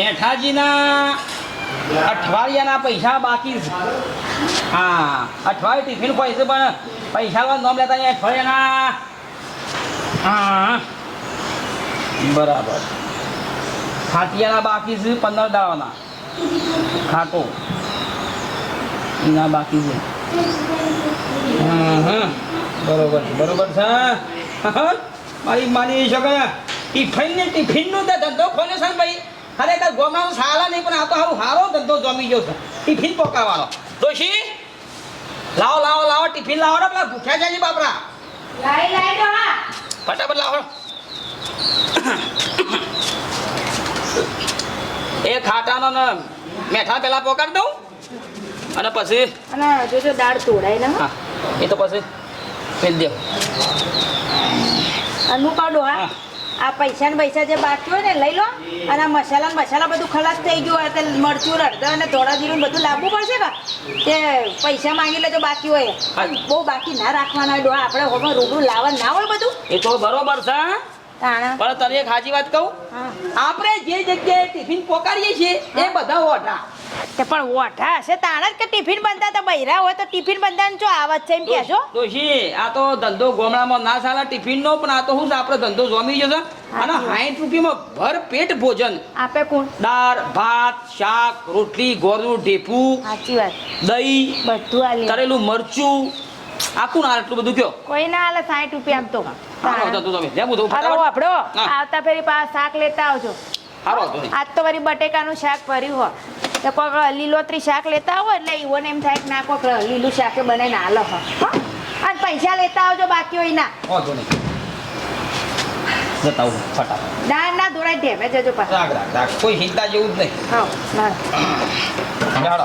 મેઠાજીના અઠવાડિયાના પૈસા બાકી હા, અઠવાડિયું ટિફિન કોઈ છે, પણ પૈસા નોમ લેતા અઠવાડિયાના હા. બરાબર. ખાટિયાના બાકી છે, પંદર દાવાના. ખાટો. એના બાકી છે. બરોબર છે બરોબર છે મારી માની શકાય. ટિફિન ને તો ધંધો ખોલ્યો છે ભાઈ. ખરેખર ગોમાનો સાલા નહીં પણ આ તો સારું સારો ધંધો જમી ગયો છે. ટિફિન પકાવવાનો. ડોશી લાવો લાવો લાવો ટિફિન લાવો ને પેલા ભૂખ્યા જાય બાપરા. લાઈ લાઈ તો હા. ફટાફટ લાવો. એ ખાટાનો ને મેઠા પેલા પોકાડી દઉં અને પછી અને જોજો દાળ તોડાય ને હા. એ તો પછી ફેલ દે. અનુ કાઢો હા. હા. આ પૈસા ને પૈસા જે બાકી હોય ને લઈ લો. અને આ મસાલા ને મસાલા બધું ખલાસ થઈ ગયું હોય તો મરચું હળદર અને ધોળા જીરું બધું લાવવું પડશે કે પૈસા માંગી લેજો બાકી હોય. બહુ બાકી ના રાખવાના હોય ડોહા. આપણે હોમાં રૂબરૂ લાવવા ના હોય બધું. એ તો બરોબર છે. પણ તને એક સાચી વાત કહું? આપણે જે જગ્યાએ ટિફિન પોકારીએ છીએ એ બધા ઓઢા. તે પણ ઓઠા હશે તાણા કે ટિફિન બંધા તો બૈરા હોય તો ટિફિન બંધાને જો આવત છે એમ કહેશો? ડોશી આ તો ધંધો ગોમડામાં ના સાલા ટિફિન નો પણ આ તો હું છે આપણે ધંધો જોમી જશે અને. સાઠ રૂપિયામાં ભર પેટ ભોજન. આપે કોણ? દાળ ભાત શાક રોટલી ગોળનું ઢેફું સાચી વાત. દહીં બધું આ લે તરેલું મરચું આખું ના એટલું બધું કયો? કોઈ ના આલે સાઠ રૂપિયા આમ તો. હારો તમે. બધું આપડો. આવતા ફેરી પા શાક લેતા આવજો. હારો આજ તો વળી બટેકાનું શાક ભર્યું હોય તો કોઈક લીલોતરી શાક લેતા આવો એટલે ઈવોને એમ થાય કે ના કોઈક લીલું શાક બનાવીને આલો હો. હો? અને પૈસા લેતા આવજો બાકી હોય ના વાંધો નહીં. જતા આવું ફટાફટ. ના ના ધોળાઈ ઢેમે જજો પાછા. રાખ રાખ રાખ. કોઈ ચિંતા જેવું જ નહીં. હા ના.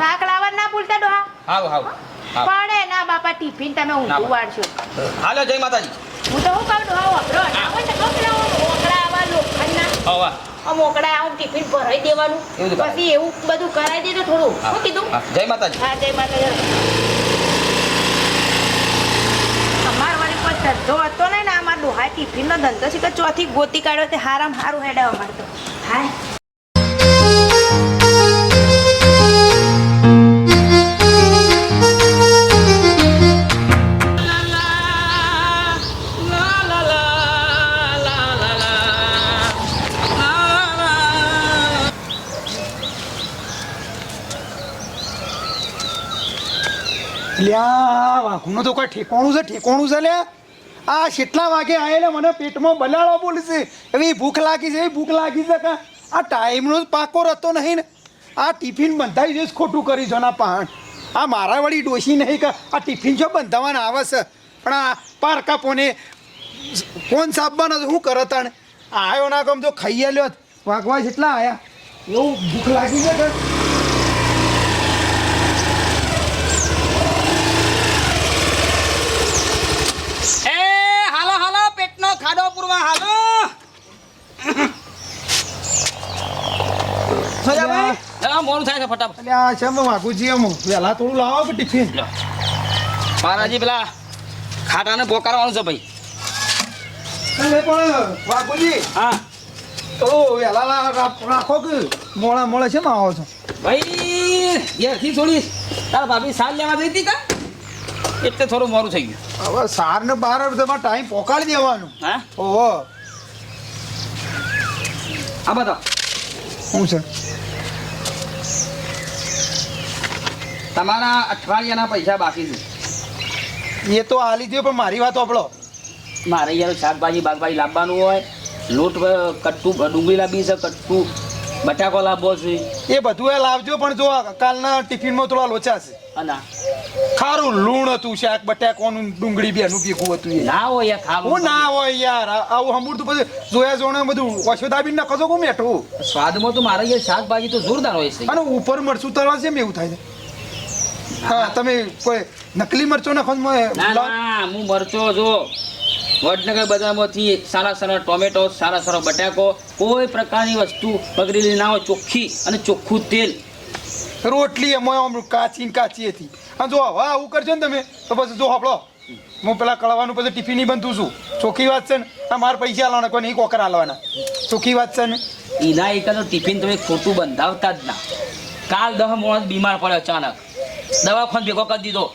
શાક લાવવા ના ભૂલતા ડોહા? હાલો હાલો હાલો. પડે ના બાપા ટિફિન તમે ઊંધું વાળશો હાલો જય માતાજી. હું તો હું કહું ડોહા વાપરો ના હોય તો કહું પેલા મોકળા આવા લોખંડના આ આવું ટિફિન ભરાઈ દેવાનું. પછી એવું બધું કરાવી દેજો થોડું. શું કીધું? જય માતાજી. હા જય માતાજી. અમાર વાળી કોઈ ધંધો હતો ને અમાર ડોહા ટિફિનનો ધંધો છે કે ચોથી ગોતી કાઢ્યો તે હારામ હારું હેડાવ અમાર તો હાય. લ્યા વાઘુનું તો કોઈ ઠેકોણું છે ઠેકોણું છે લ્યા. આ કેટલા વાગે આયેલા મને પેટમાં બલાડો બોલશે. એવી ભૂખ લાગી છે એવી ભૂખ લાગી છે આ ટાઈમનો જ પાકો રહેતો નહીં ને. આ ટિફિન બંધાઈ જઈશ ખોટું કરી છો ના પાણ આ મારા વળી ડોસી નહીં કે? આ ટિફિન જો બંધાવાના આવે છે. પણ આ પારકા પોને ફોન સાબવાનો શું કરે તાણે? આવ્યો ના કમ તો ખાઈ લ્યો વાગવા જેટલા આવ્યા એવું ભૂખ લાગી છે કે એ હાલો હાલો પેટનો ખાડો પૂરવા હાલો સોજાભાઈ છે ફટાફટ. એટલે આ છે વાઘુજી એમ પેલા થોડું લાવો ટિફિન? પારાજી પેલા ખાટાને પોકારવાનું છે ભાઈ. પણ વાઘુજી હા. થોડું વહેલા રાખો કે મોડા મોડા છે આવો છો? ભાઈ ઘેરથી થોડી તારા ભાભી સાર લેવા જઈ હતી કા? એટલે થોડું મોડું થઈ ગયું. હવે સાર ને તમારે ટાઈમ પોકાડી દેવાનું. હા? ઓહો. આ બધા. શું છે? તમારા અઠવાડિયાના પૈસા બાકી છે. એ તો હાલી થયો પણ મારી વાત આપણો મારે યાર શાકભાજી બાગભાજી લાવવાનું હોય લોટ કટ્ટું ડુંગળી લાવી છે કટ્ટું બટાકો લાવવો છે. એ બધું એ લાવજો પણ જો કાલના ટિફિનમાં થોડા લોચા છે. અને. ખારું લૂણ હતું શાક બટાકોનું ડુંગળી બેનું ભેગું હતું એ. ના હોય યાર ખાવું. હું ના હોય યાર. આવું હમૂર તો પછી જોયા જોણે બધું ઓછો દાબીને નાખો છો કોમ મેઠું સ્વાદમાં તો મારે યાર શાકભાજી તો જોરદાર હોય છે. અને ઉપર મરચું તળવા છે એવું થાય છે. હા તમે કોઈ નકલી મરચો નાખો ના ના હું મરચો જો. વડનગર બજારમાંથી સારા સારા ટોમેટો સારા સારા બટાકો કોઈ પ્રકારની વસ્તુ બગડેલી ના હોય ચોખ્ખી અને ચોખ્ખું તેલ. રોટલી એમાં આમ કાચી કાચી હતી. અને જો હવે આવું કરજો ને તમે તો પછી જો હપડો હું પેલા કળવાનું પછી ટિફિન બનતું છું. ચોખ્ખી વાત છે ને આ મારા પૈસા લાવવાના કોઈ નહીં કોકર હાલવાના ચોખ્ખી વાત છે ને. એના એક ટિફિન તમે ખોટું બંધાવતા જ ના. કાલ દહ મોણસ બીમાર પડે અચાનક. દવાખાન ભેગો કરી દીધો.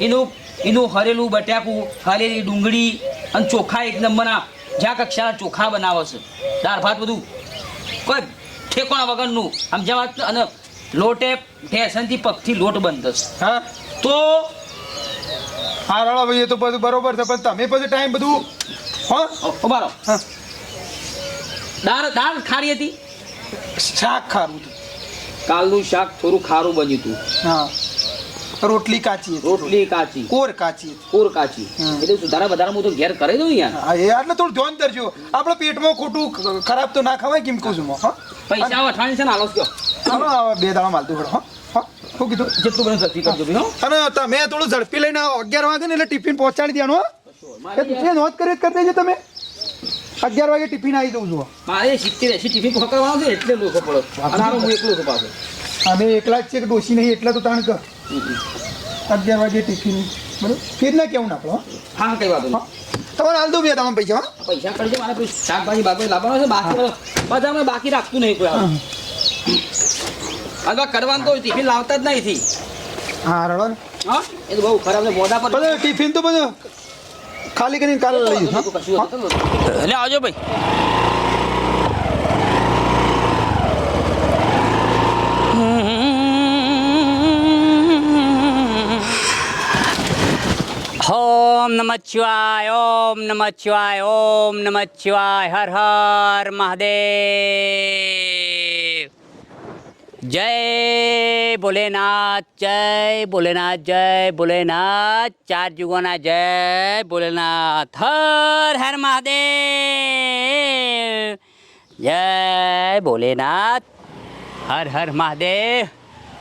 એનું એનું હરેલું બટાકું હરેલી ડુંગળી અને ચોખા એક નંબરના. જ્યાં કક્ષાના ચોખા બનાવે છે. દાળ ભાત બધું. કોઈ ઠેકોણા વગરનું. આમ જેવા અને લોટે ઢેસનથી પગથી લોટ બંધશ હા? તો હા રળો ભાઈ તો બધું બરોબર છે પણ તમે પછી ટાઈમ બધું હા? ઉભારો હા. દાળ દાળ ખારી હતી? શાક ખારું હતું. કાલનું શાક થોડું ખારું બન્યું હતું. હા. રોટલી કાચી રોટલી કાચી. કોર કાચી કોર કાચી. એટલે સુધારા વધારા હું તો ઘેર કરે દઉં યાર એટલે થોડું ધ્યાન ધરજો આપણે પેટમાં ખોટું ખરાબ તો ના ખવાય કેમ કહું છું પૈસા વઠાણી છે ને આલો કયો બે દાડા માલતું પડે શું કીધું? જેટલું બને સસ્તી કરજો ભાઈ અને તમે થોડું ઝડપી લઈને આવો. અગિયાર વાગે ને એટલે ટિફિન પહોંચાડી દેવાનું એ નોંધ કરી કરી દેજો તમે. અગિયાર વાગે ટિફિન આવી જવું છું મારે સિત્તેર એસી ટિફિન પકડવાનો છે એટલે લોકો પડો. અને હું એકલો છું પાછો. અમે એકલા જ છે કે ડોસી નહીં એટલે તો તાણ કર. અગિયાર વાગે ટિફિન. બરાબર? ફીર ના કેવું ના આપણો હા? હા કઈ વાંધો નહીં. તમારે હાલ દઉં બે તમારા પૈસા હા. પૈસા કરજો મારે શાકભાજી બાકભાજી લાવવાનો છે બાકી બધા. મેં બાકી રાખતું નહીં કોઈ અથવા કરવાનું તો ટિફિન લાવતા જ નહીં થી. હા રડો હા? એ તો બહુ ખરાબ છે મોઢા પર ટિફિન તો બધું ખાલી કરીને કાલે લઈ જઈશ, હા? એટલે આવજો ભાઈ. ઓમ નમઃ શિવાય ઓમ નમઃ શિવાય ઓમ નમઃ શિવાય હર હર મહાદેવ જય ભોલેનાથ જય ભોલેનાથ જય ભોલેનાથ ચાર જુગોના જય ભોલેનાથ હર હર મહાદેવ જય ભોલેનાથ હર હર મહાદેવ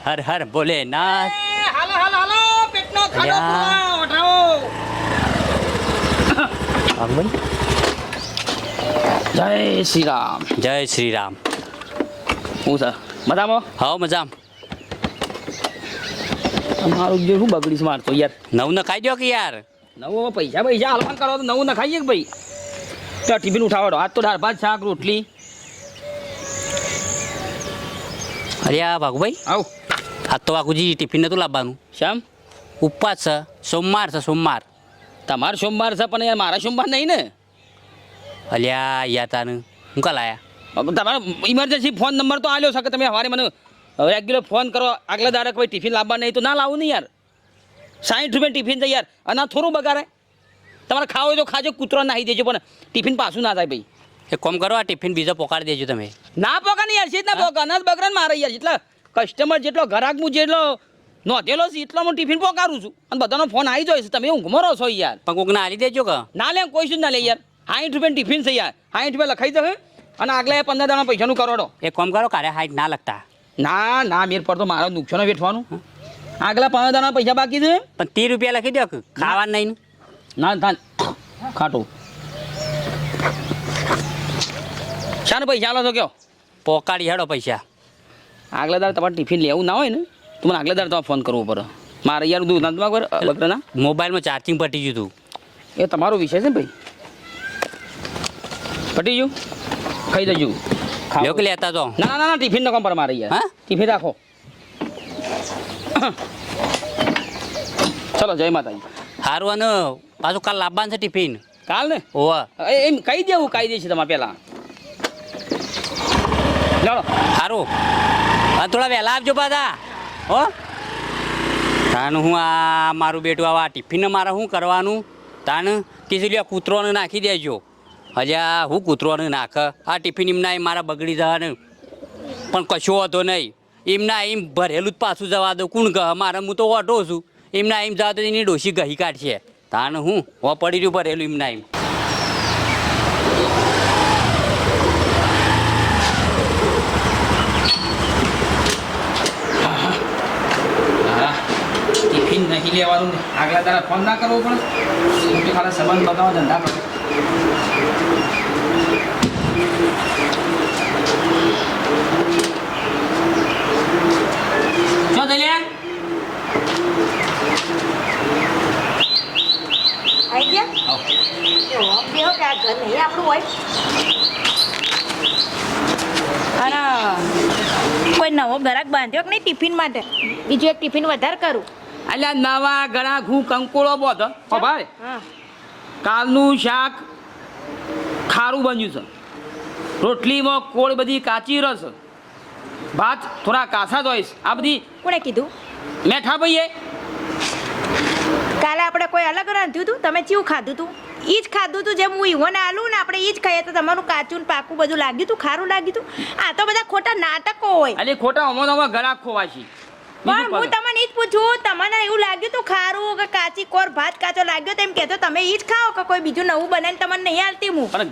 હર હર ભોલેનાથ હાલો હાલો હાલો પેટનો ખાડો અલ્યા. પૂરવા, ઓઢાવો. જય શ્રી રામ જય શ્રી રામ હું સર મજામાં હવ મજામ મારું જે શું બગડીશ મારતો યાર નવ ન ખાઈ દો કે યાર નવું હવે પૈસા પૈસા હાલવાન કરો તો નવું ન ખાઈએ કે ભાઈ તો ટિફિન ઉઠાવડો આજ તો દાળ ભાત શાક રોટલી અરે આ ભાગુભાઈ આવ આજ તો વાઘુજી ટિફિન નતું લાવવાનું શ્યામ ઉપવાસ છે સોમવાર છે સોમવાર તમારો સોમવાર છે પણ યાર મારા સોમવાર નહીં ને? અલ્યા યા તાને. હું કાલ આવ્યા તમારો ઇમરજન્સી ફોન નંબર તો આલ્યો છે કે તમે સવારે મને રેગ્યુલર ફોન કરો આગલા દાડે કોઈ ટિફિન લાવવા નહીં તો ના લાવું નહીં યાર. સાઠ રૂપિયા ટિફિન છે યાર. અને થોડું બગાડે. તમારે ખાવો તો ખાજો કૂતરો નાહી દેજો પણ ટિફિન પાછું ના થાય ભાઈ. એક કોમ કરો આ ટિફિન બીજો પોકાડી દેજો તમે. ના પોકા ને યાર સીધા પોકા ના બગડે ને મારે યાર જેટલા કસ્ટમર જેટલો ગ્રાહક હું જેટલો નોંધેલો છે એટલો હું ટિફિન પોકારું છું. અને બધાનો ફોન આવી જાય છે. તમે હું રહો છો યાર. પણ કોકને આલી દેજો કે? ના લે કોઈ શું ના લે યાર. સાઠ રૂપિયા ટિફિન છે યાર. સાઠ રૂપિયા લખાઈ દે અને આગલા પંદર દાણા પૈસાનું કરોડો. એક કામ કરો કાલે સાઠ ના લખતા. ના ના મેર પર તો મારો નુકસાન વેઠવાનું. આગલા પંદર દાણા પૈસા બાકી છે. પણ ત્રીસ રૂપિયા લખી દો ખાવા નહીં ના? ના ખાટું. શાને પૈસા આલો છો કયો? પોકાડી હેડો પૈસા. આગલા દાડે તમારે ટિફિન લેવું ના હોય ને. તો મને આગલા દાડે ફોન કરવો પડે. મારે યાર દૂધ ના તમારે બકરાના. મોબાઈલમાં ચાર્જિંગ પટી ગયું હતું એ તમારો વિષય છે ને ભાઈ. પટી ગયું? ખાઈ દેજો. ખાઓ. કે લેતા તો. ના ના ના ટિફિન નો કામ પર મારે યાર. હા? ટિફિન રાખો. ચલો જય માતાજી. સારું અને પાછું કાલ લાવવાનું છે ટિફિન કાલ ને ઓવા એ- એમ કહી દેવું કહી દે છે તમારે પહેલા. ચાલો સારું હા થોડા વહેલા આવજો પાછા. હો? તાન હું આ મારું બેટું આવા ટિફિન મારે શું કરવાનું? તાન કીધું લ્યો, કૂતરોને નાખી દેજો. હજા હું કૂતરોને નાખ? આ ટિફિન એમના એમ મારા બગડી જવાને. પણ કશો હતો નહીં. એમના એમ ભરેલું જ પાછું જવા દો. કોણ કહે? મારે હું તો ઓઢો છું. એમના એમ જવા તો એની ડોસી ગહી કાઢશે. તાન હું, હો, પડી રહ્યું ભરેલું એમના એમ હા ટિફિન આવવાનું આગલા તારા ફોન ના કરવો પણ મોટી મારા સંબંધ બતાવો ધંધા કરો શું થયેલી આવી ગયા? આવો. બેહો કે આ ઘર નહીં આપણું હોય. અને કોઈ નવો ઘરાક બાંધ્યો કે નહીં ટિફિન માટે? બીજું એક ટિફિન વધારે કરું. અલ્યા નવા ઘણા ઘું કંકોળો બોધ હો ભાઈ. કાલનું શાક ખારું બન્યું છે. રોટલીમાં કોળ બધી કાચી રસ ભાત થોડા કાસા જોઈશ. આ બધી કોણે કીધું? મેઠા ભાઈએ કાલે આપણે કોઈ અલગ રાંધ્યું હતું તમે ચીવું ખાધું હતું એ જ ખાધું હતું જેમ હું ઈવોને આલું ને આપણે એ જ ખાઈએ તો તમારું કાચું ને પાકું બધું લાગ્યું હતું ખારું લાગ્યું હતું આ તો બધા ખોટા નાટકો હોય. અને ખોટા અમો અમો ગળા ખોવાશી. પણ હું તમને જ પૂછું તમને એવું લાગ્યું તો ખારું કે કાચી કોર ભાત કાચો લાગ્યો તેમ કહેતો તમે એ જ ખાઓ કે કોઈ બીજું નવું બનાવીને તમને નહીં આલતી હું? અને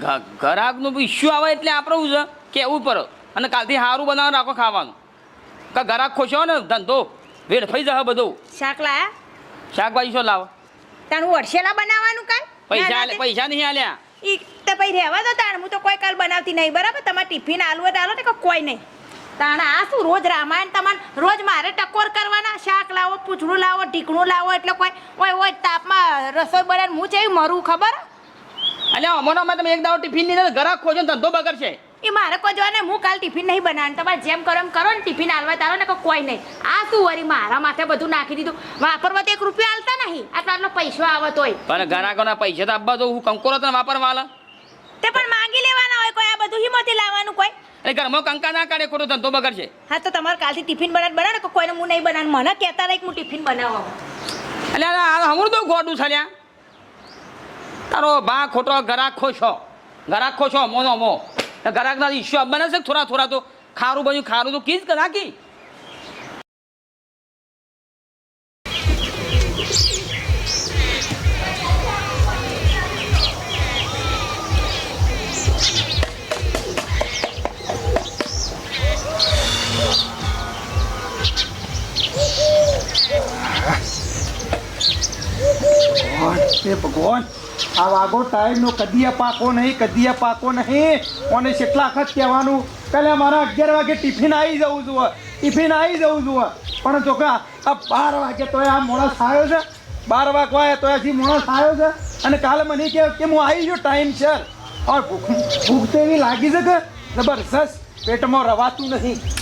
ઘરાકનું ઇસ્યુ આવે એટલે આપણું છે કેવું પર અને કાલથી સારું બનાવવાનું રાખો ખાવાનું. કે ઘરાક ખોશો ને ધંધો વેડફાઈ જશે બધું. શાક લાયા? શાકભાજી શું લાવો? તારું વરસેલા બનાવવાનું કાલ? પૈસા પૈસા નહીં આલ્યા. ઈ તો પછી રહેવા દો તાણ હું તો કોઈ કાલ બનાવતી નહીં બરાબર? તમારે ટિફિન આલુ હોય તો આલો ને કોઈ નહીં? તાણ આ શું રોજ રામાયણ તમારે રોજ મારે ટકોર કરવાના શાક લાવો પૂછડું લાવો ઢીકણું લાવો એટલે કોઈ ઓય ઓય તાપમાં રસોઈ બળે હું છે મરું ખબર? એટલે અમોનો અમે તમે એક દાવ ટિફિન નહીં ઘરાક ખોજો ને ધંધો બગડશે. એ મારે કોઈ જોવા હું કાલ ટિફિન નહીં બનાવવાનું તમારે જેમ કરો એમ કરો ને ટિફિન હાલવા તારો ને કોઈ નહીં. આ શું વરી મારા માથે બધું નાખી દીધું. વાપરવા તો એક રૂપિયા હાલતા નહીં આટલો આટલો પૈસો આવતો હોય. પણ ઘરાકોના પૈસા તો આપવા તો હું કંકોરો તને વાપરવા તે પણ માંગી લેવાના હોય કોઈ આ બધું હિંમતી લાવવાનું કોઈ. એટલે ઘરમાં કંકા ના કાઢે ખોટો ધંધો બગડશે હા તો તમારે કાલથી ટિફિન બનાવ બનાવે ને કોઈને હું નહીં બનાવ? મને કહેતા રહી કે હું ટિફિન બનાવવા એટલે આ હમણાં તો ગોડું છલ્યા તારો ભા ખોટો ઘરાક ખોશો. ઘરાક ખોશો મોનો મો. ઘરાકના ઈશ્યુ બને છે થોડા થોડા તો? ખારું બન્યું ખારું તો કીજ નાખી હે ભગવાન, આ વાગો ટાઈમનો કદીએ પાકો નહીં કદીએ પાકો નહીં. કોને કેટલા વખત કહેવાનું કાલે મારા અગિયાર વાગે ટિફિન આવી જવું જુઓ, ટિફિન આવી જવું જુઓ. પણ જો કે આ બાર વાગે તો આ માણસ આવ્યો છે. બાર વાગવા તો હજી માણસ આવ્યો છે. અને કાલે મને કહે કે હું આવી ગયો ટાઈમ છે. ભૂખ ભૂખ તો એવી લાગી છે કે જબરજસ્ત પેટમાં રવાતું નહીં.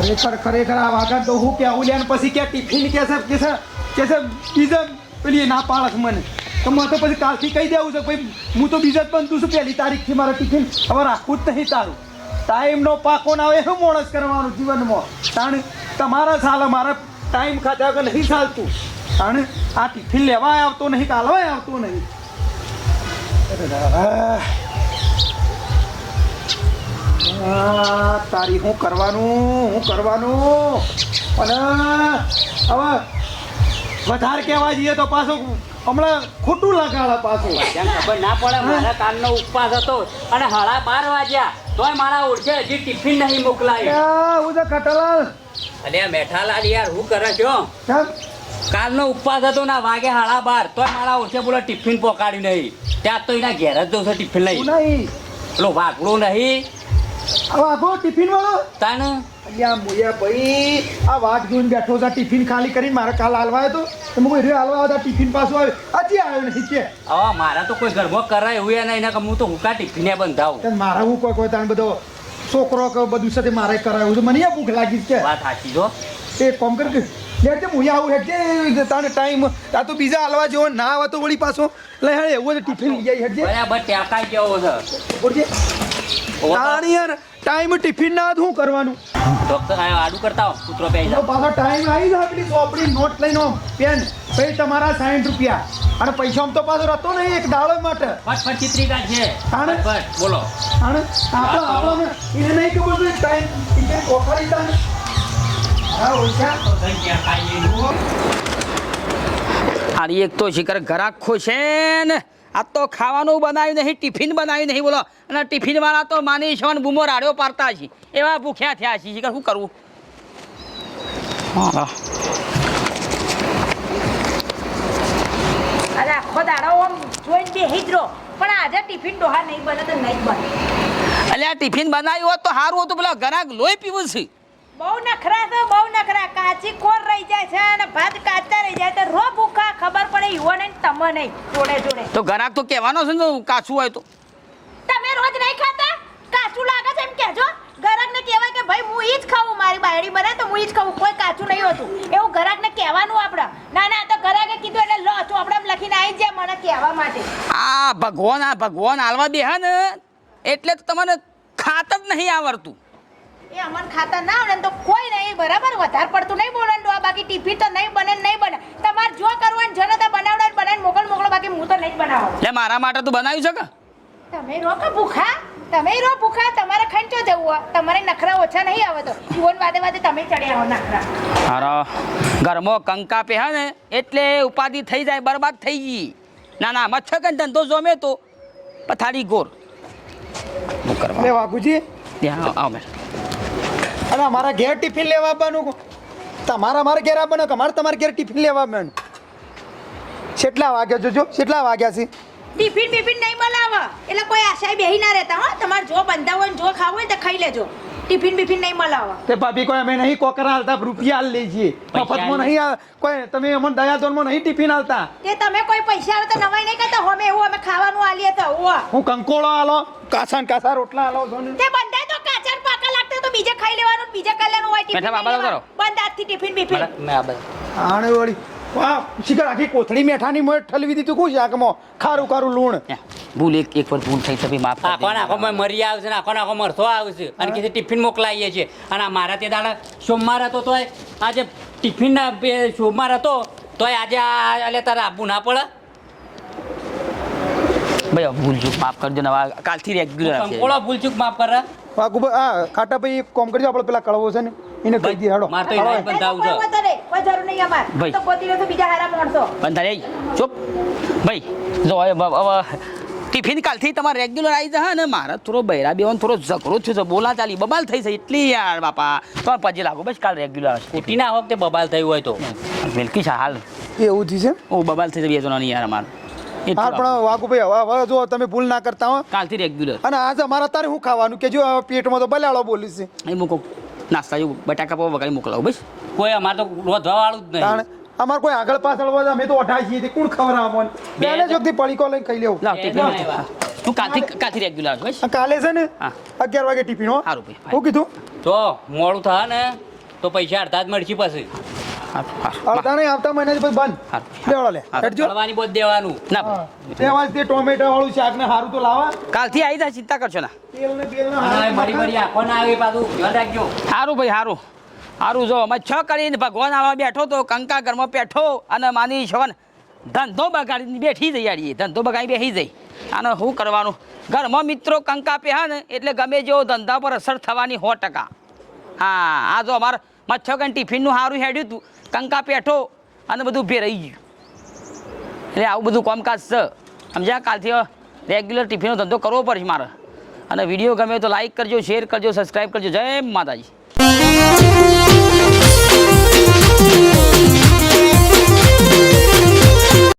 ખરેખર ખરેખર આ વાગા તો હું કે ઉલ્યાન પછી કે ટિફિન કે છે કે છે કે છે, બીજા પેલી ના પાડસ મને. તો મને તો પછી કાલથી કહી દેવું છે, ભાઈ, હું તો બીજા જ બનતું છું, પહેલી તારીખથી મારા ટિફિન હવે રાખવું જ નહીં તારું. ટાઈમનો પાકો ના આવે, શું મોણસ કરવાનું જીવનમાં? તાણ તમારા સાલ મારા ટાઈમ ખાતા વગર નહીં ચાલતું. કારણ આ ટિફિન લેવા આવતો નહીં કાલવા આવતો નહીં? તારી હું કરવાનું શું કરવાનું. અને હવે વધારે કહેવા જઈએ તો પાછું હમણાં ખોટું લગાડે પાછું. ખબર ના પડે મારા કાનનો ઉપવાસ હતો. અને હળા બાર વાગ્યા તોય મારા ઓળખે હજી ટિફિન નહીં મોકલાય. હું તો કટલાલ. અરે મેઠાલાલ યાર હું કરે છો કાલનો ઉપવાસ હતો ના વાગે હાળા બાર તોય મારા ઓળખે બોલો ટિફિન પોકાડ્યું નહીં. ત્યાં તો એના ઘેર જ જવું છે ટિફિન લઈ. હું નહીં. પેલો વાઘડું નહીં. આગો ટિફિન વાળો? તાને અહીંયા મુયા ભાઈ આ વાટ જોઈને બેઠો હતા ટિફિન ખાલી કરીને મારે કાલ હાલવા આવ્યો તો. હું રે હાલવા હતા ટિફિન પાછું આવ્યો. હજી આવ્યો નથી કે. હવે મારા તો કોઈ ઘરમાં કરાય એવું નહીં ને કે હું તો હુકા ટિફિને બંધાવું. કે મારે હું કોઈ કોઈ તાણ બધો છોકરો કે બધું સાથે મારે કરાયું તો મને ભૂખ લાગી છે. વાત સાચી જો. એ કોમ કર કે હું આવું હેડજે તાને ટાઈમ આ તો બીજા હાલવા જેવો ના આવે તો વળી પાછો. લે હેડ એવું ટિફિન લઈ આવી હેડજે. બરાબર ટેકાઈ ગયો છે? બોલજે. તાણી યાર ટાઈમ ટિફિન ના શું કરવાનું? ડોક્ટર આયો આડું કરતા હો કૂતરો પે તો પાછો ટાઈમ આવી જાય આપણી ચોપડી નોટ લઈને પેન ભાઈ તમારા 60 રૂપિયા. અને પૈસા તો પાછો રહેતો નહીં એક દાડો માટે. ફટફટ ચિત્રી કાઢ છે. તાણે? ફટફટ બોલો. અને આપણો આપણો એને નહીં કે બધું ટાઈમ ટિફિન કોફરી તાને હા ઓછા. આની એક તો શિખર ઘરાક છે ને આ તો ખાવાનું બનાવ્યું નહીં ટિફિન બનાવ્યું નહીં બોલો. અને ટિફિનવાળા તો માની છો અને બૂમો રાડ્યો પાડતા છે. એવા ભૂખ્યા થયા છે કે શું કરવું? અરે આખો દાડો આમ જોઈને બેહી જ રહો પણ આજે ટિફિન ડોહા નહીં બને તો નહીં બને. આ ટિફિન બનાવ્યું હોત તો સારું હતું પેલા ઘરાક લોહી પીવું છે. બહુ નખરા છે બહુ નખરા. કાચી ખોર રહી જાય છે અને ભાત કાચા રહી જાય તો રો ભૂખા ખબર પડે આમાં નહીં જોડે જોડે. તો ઘરાક તો કહેવાનો છે ને તો કાચું હોય તો. તમે રોજ નહીં ખાતા? કાચું લાગે છે એમ કહેજો. ગરાકને કહેવાય કે ભાઈ હું ઈ જ ખાવું મારી બાયડી બને તો હું ઈ જ ખાવું કોઈ કાચું નહીં હોતું. એવું ગરાકને કહેવાનું આપણે. ના ના તો ગરાકે કીધું એટલે લો તું આપણે લખીને આવી જાય મને કહેવા માટે. આ ભગવાન આ ભગવાન હાલવા બેહા ને એટલે તો તમને ખાત જ નહીં આવડતું. એ અમન ખાતા ના આવડે તો કોઈ નહીં બરાબર? વધારે પડતું નહીં બોલે આ બાકી ટીફી તો નહીં બને ને નહીં બને. તમારે જો કરવાનું છે ને તો બનાવડે ને બનાવીને મોકલ મોકલો બાકી હું તો નહીં જ એટલે મારા માટે તું બનાવ્યું છે કે તમે રો કે ભૂખા? તમે રો ભૂખા? તમારે ખાઈને ચો જવું હોય? તમારે નખરા ઓછા નહીં આવે તો. જીવન વાદે વાદે તમે ચડ્યા હો નખરા. હારો ઘરમાં કંકા પે ને એટલે ઉપાધિ થઈ જાય બરબાદ થઈ ગઈ. ના ના મચ્છર કઈ ધંધો જોમે તો. પથારી ગોર. હું કરવા? લે વાઘુજી. ત્યાં આવ- બેન અને અમારા ઘેર ટિફિન લેવા આવવાનું. તમારા મારા ઘેર આવવાનું કે મારે તમારા ઘેર ટિફિન લેવા આવવાનું? કેટલા વાગ્યા જોજો કેટલા વાગ્યા છે? ટિફિન બિફિન નહીં બનાવે એટલે કોઈ આશાય બેહી ના રહેતા હો. તમારે જો બંધા હોય ને જો ખાવું હોય તો ખાઈ લેજો. ટિફિન બિફિન નહીં મલાવે તે ભાભી કોઈ અમે નહીં કોકરા હાલતા રૂપિયા હાલ લઈ જઈએ મફતમાં નહીં કોઈ તમે અમને દયાદોનમાં નહીં ટિફિન હાલતા? તે તમે કોઈ પૈસા આવે તો નવાઈ નહીં કરતા? હોમે એવું અમે ખાવાનું આલીએ તો હું કંકોળો હાલો કાસા કાસા રોટલા હાલો તે બંધાય તો કાચા ને પાકા લાગતા હોય તો બીજે ખાઈ લેવાનું બીજા કરી લેવાનું હોય ટિફિન બેઠા બાબા કરો. બંધ આજથી ટિફિન બિફિન મેં આ બધા. આણે વળી. વાહ શીખર આખી કોથળી મેઠાની મોય ઠલવી દીધું કું શાકમાં? ખારું ખારું લૂણ. ભૂલ એક એક વાર ભૂલ થઈ તો બી માફ કરી આખો દેજો. મરી આવશે ને આખો આખો મરતો આવશે. અને કીધું ટિફિન મોકલાવીએ છીએ. અને આ મારા તે દાડા સોમવાર હતો તોય આજે ટિફિનના બે સોમવાર હતો તોય આજે આ એટલે તારે આપવું ના પડે. ભાઈ હવે ભૂલ ચૂક માફ કરજો નવા કાલથી રેગ્યુલર કંકોળો ભૂલચૂક માફ કરે. વાઘુ આ કાટા ભાઈ કોમ કરજો આપણે પેલા કળવો છે ને એને કહી દઈએ હાડો માર તો હાલો. ઈ બંધાવું કોઈ છે. કોઈ જરૂર નહીં અમાર. ભાઈ. તો ગોતી તો બીજા હારા માણસો. પણ તારે ચૂપ. ભાઈ જો હવે ટિફિન કાલથી તમારે રેગ્યુલર આવી જશે ને મારા થોડો બૈરા બેવાનો થોડો ઝઘડો થયો છે બોલા ચાલી બબાલ થઈ છે એટલી યાર બાપા. તો પછી લાગો બસ કાલ રેગ્યુલર સ્કૂટી ના વખતે બબાલ થયું હોય તો. મિલકી છે હાલ. એવું થયું છે? ઓ બબાલ થઈ છે બે જણાની યાર અમારે. એટલું પણ વાઘુ હવે હવે જો તમે ભૂલ ના કરતા હો. કાલથી રેગ્યુલર અને આજે અમારા તારે શું ખાવાનું? કે જો પેટમાં તો બલાડો બોલી છે. એ મૂકો. નાસ્તા જેવું બટાકા પૌવા વગાડી મોકલાવો બસ. કોઈ અમારે તો રોધવા વાળું જ નહીં. અમાર કોઈ આગળ પાછળ હોય અમે તો અઢાઈ છીએ કોણ જોગથી પડીકો લઈને ખાઈ લેવું. લાવ તું કાલથી કાલથી રેગ્યુલર કાલે છે ને? અગિયાર વાગે ટિફિન હો. સારું ભાઈ. કીધું? તો મોડું થાય ને તો પૈસા અડધા જ મળશે પછી. સારું સારું અડધા નહીં આવતા મહિના પછી બંધ. લેવડો લે. હા. હેડજો. બોધ દેવાનું. ના. હા. તે ટોમેટો વાળું શાક ને સારું તો લાવા. કાલથી આવી જાય ચિંતા કરશો ના. તેલ ને બેલ ને મરી મરી આખો ના આવે પાછું? ધ્યાન રાખજો. સારું ભાઈ સારું સારું જો અમે છ કરીને ભગવાન આવા બેઠો તો કંકા ઘરમાં બેઠો અને માની છોન ધંધો બગાડીને બેઠી જઈ આડીએ. ધંધો બગાડી બેસી જઈ. આને શું કરવાનું? ઘરમાં મિત્રો કંકા પહેા ને એટલે ગમે જેવો ધંધા પર અસર થવાની સો ટકા. હા આ જો અમારે મચ્છકન ટિફિનનું સારું હેડ્યું હતું કંકા પેઠો અને બધું ભેરાઈ ગયું. એટલે આવું બધું કામકાજ છે. સમજ્યા? કાલથી રેગ્યુલર ટિફિનનો ધંધો કરવો પડશે મારે. અને વીડિયો ગમે તો લાઈક કરજો શેર કરજો સબસ્ક્રાઈબ કરજો. જય માતાજી.